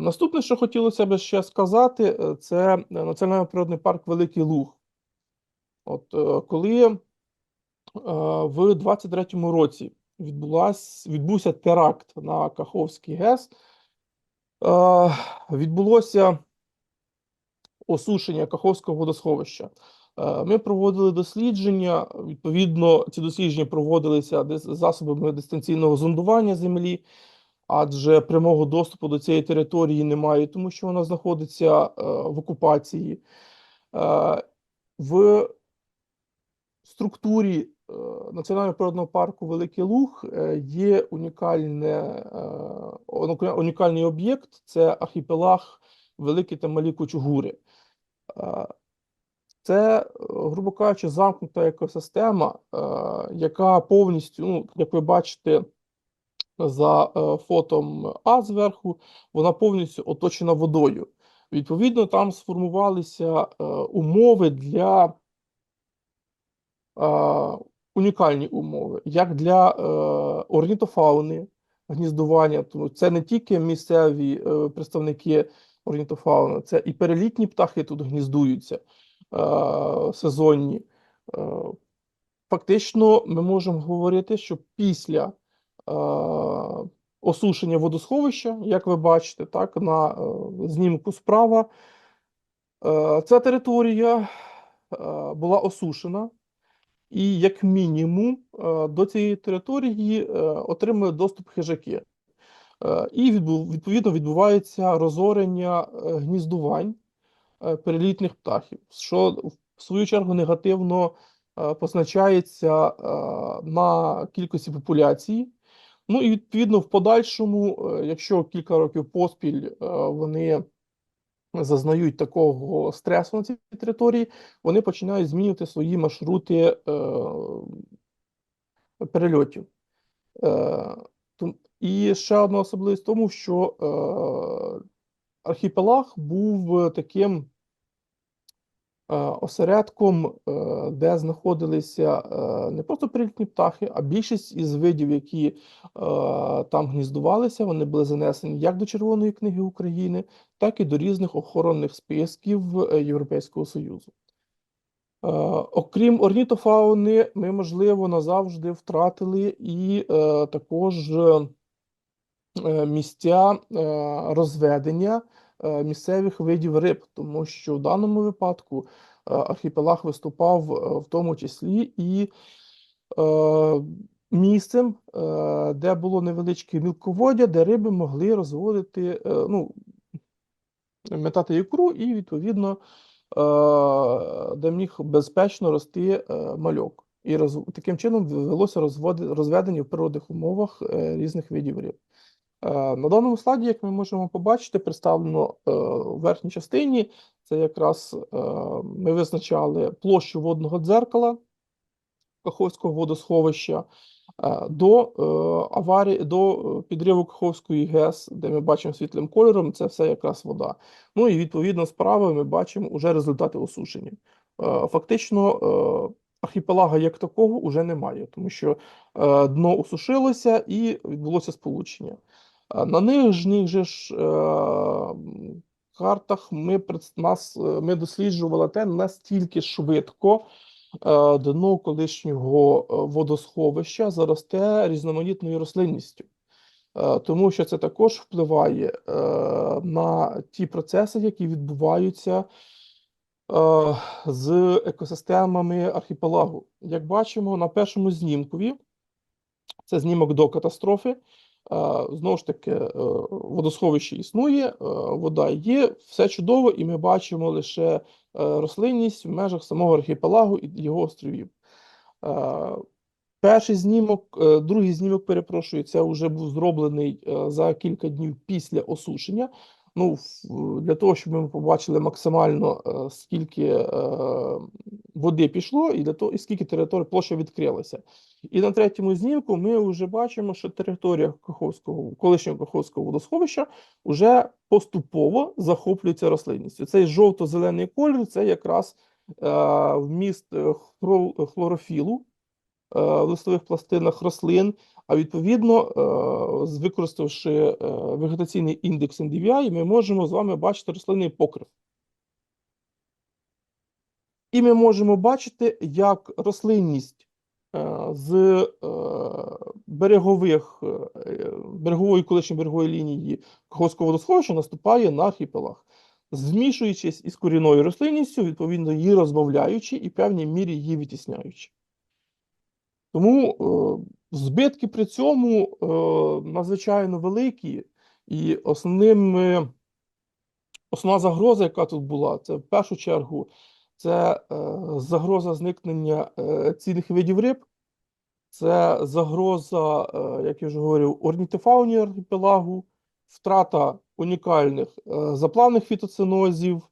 Наступне, що хотілося б ще сказати, е, це Національний природний парк Великий Луг. От е, коли е, в 23-му році відбулась, відбувся теракт на Каховський ГЕС, е, відбулося осушення Каховського водосховища. Е, Ми проводили дослідження. Відповідно, ці дослідження проводилися засобами дистанційного зондування землі, адже прямого доступу до цієї території немає, тому що вона знаходиться е, в окупації. Е, В структурі е, Національного природного парку Великий Луг є унікальне, унікальний об'єкт це архіпелаг Великі та Малі Кучугури. Це, грубо кажучи, замкнута екосистема, яка повністю, ну, як ви бачите, за е, фотом А зверху, вона повністю оточена водою. Відповідно, там сформувалися е, умови для е, унікальні умови, як для е, орнітофауни, гніздування. Тому це не тільки місцеві е, представники орнітофауни, це і перелітні птахи тут гніздуються е, сезонні. Е, Фактично, ми можемо говорити, що після е, осушення водосховища, як ви бачите, так, на е, знімку справа, е, ця територія е, була осушена, і як мінімум е, до цієї території е, отримали доступ хижаки. Е, І відповідно відбувається розорення е, гніздувань е, перелітних птахів, що в свою чергу негативно е, позначається е, на кількості популяції. Ну і відповідно в подальшому, е, якщо кілька років поспіль е, вони зазнають такого стресу на цій території, вони починають змінювати свої маршрути е, перельотів. І ще одна особливість в тому, що архіпелаг був таким осередком, е, де знаходилися е, не просто перелітні птахи, а більшість із видів, які е, там гніздувалися, вони були занесені як до Червоної книги України, так і до різних охоронних списків е, Європейського Союзу. Е, Окрім орнітофауни, ми, можливо, назавжди втратили і е, також е, е, місця е, розведення е, місцевих видів риб, тому що в даному випадку е, архіпелаг виступав е, в тому числі і е, місцем, е, де було невеличке мілководдя, де риби могли розводити, е, ну, метати ікру і, відповідно, е, де міг безпечно рости е, мальок. І таким чином велося розведення в природних умовах е, різних видів риб. Е, На даному слайді, як ми можемо побачити, представлено е, у верхній частині. Це якраз е, ми визначали площу водного дзеркала Каховського водосховища до аварії, до підриву Каховської ГЕС, де ми бачимо світлим кольором, це все якраз вода. Ну і відповідно справа ми бачимо уже результати осушення. Фактично, архіпелага як такого вже немає, тому що дно осушилося і відбулося сполучення. Е, На нижніх же ж е, картах ми, нас, е, ми досліджували те, настільки швидко дно колишнього водосховища заросте різноманітною рослинністю. Тому що це також впливає е, на ті процеси, які відбуваються е, з екосистемами архіпелагу. Як бачимо на першому знімкові, це знімок до катастрофи. Знову ж таки, е, водосховище існує, е, вода є, все чудово, і ми бачимо лише е, рослинність в межах самого архіпелагу і його островів. Перший знімок, другий знімок, перепрошую, це вже був зроблений за кілька днів після осушення. Ну, для того, щоб ми побачили максимально, скільки води пішло, і для того, і скільки території площа відкрилася. І на третьому знімку ми вже бачимо, що територія Каховського, колишнього Каховського водосховища вже поступово захоплюється рослинністю. Цей жовто-зелений колір це якраз е, вміст е, хлорофілу, в листових пластинах рослин, а відповідно, е, використавши е, вегетаційний індекс NDVI, ми можемо з вами бачити рослинний покрив. І ми можемо бачити, як рослинність е, з е, берегових, е, берегової колишньої берегової лінії Каховського водосховища наступає на архіпелаг, змішуючись із корінною рослинністю, відповідно її розбавляючи і в певній мірі її витісняючи. Тому е, збитки при цьому е, надзвичайно великі, і основним, основна загроза, яка тут була, це в першу чергу це е, загроза зникнення е, цінних видів риб, це загроза, е, як я вже говорив, орнітофауні архіпелагу, втрата унікальних заплавних фітоценозів е,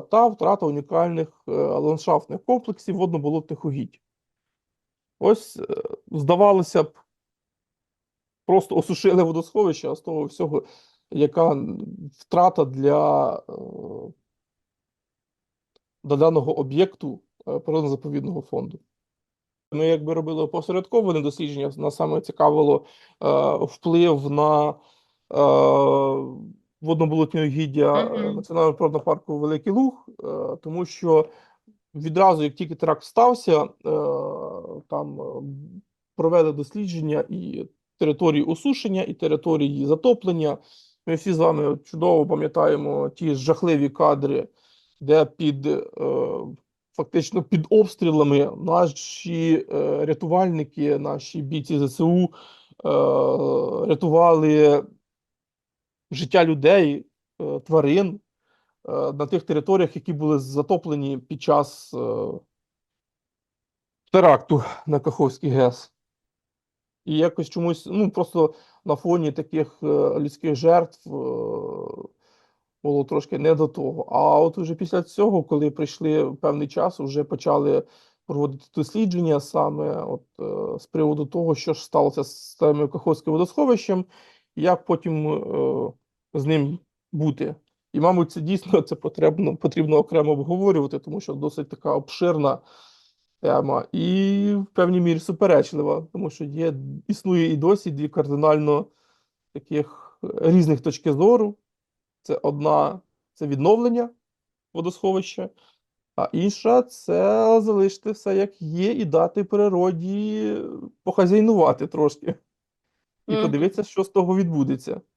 та втрата унікальних ландшафтних комплексів водно-болотних угідь. Ось, здавалося б, просто осушили водосховище, а з того всього, яка втрата для, для даного об'єкту е, природно-заповідного фонду. Ми якби робили опосередковане дослідження, нас саме цікавило е, вплив на е, водноболотні угіддя е. Національного природного парку Великий Луг, е, тому що відразу, як тільки теракт стався, е, там е, провели дослідження і території осушення, і території затоплення. Ми всі з вами чудово пам'ятаємо ті жахливі кадри, де під е, фактично під обстрілами наші е, рятувальники, наші бійці ЗСУ е, рятували життя людей, тварин на тих територіях, які були затоплені під час теракту на Каховський ГЕС. І якось чомусь, ну просто на фоні таких людських жертв було трошки не до того. А от уже після цього, коли прийшли певний час, вже почали проводити дослідження саме от, е, з приводу того, що ж сталося з тим Каховським водосховищем, як потім е, з ним бути. І, мабуть, це дійсно це потрібно, потрібно окремо обговорювати, тому що досить така обширна тема і в певній мірі суперечлива, тому що є, існує і досі дві кардинально таких різних точки зору. Це одна це відновлення водосховища, а інша це залишити все як є, і дати природі похазяйнувати трошки. І mm. подивитися, що з того відбудеться.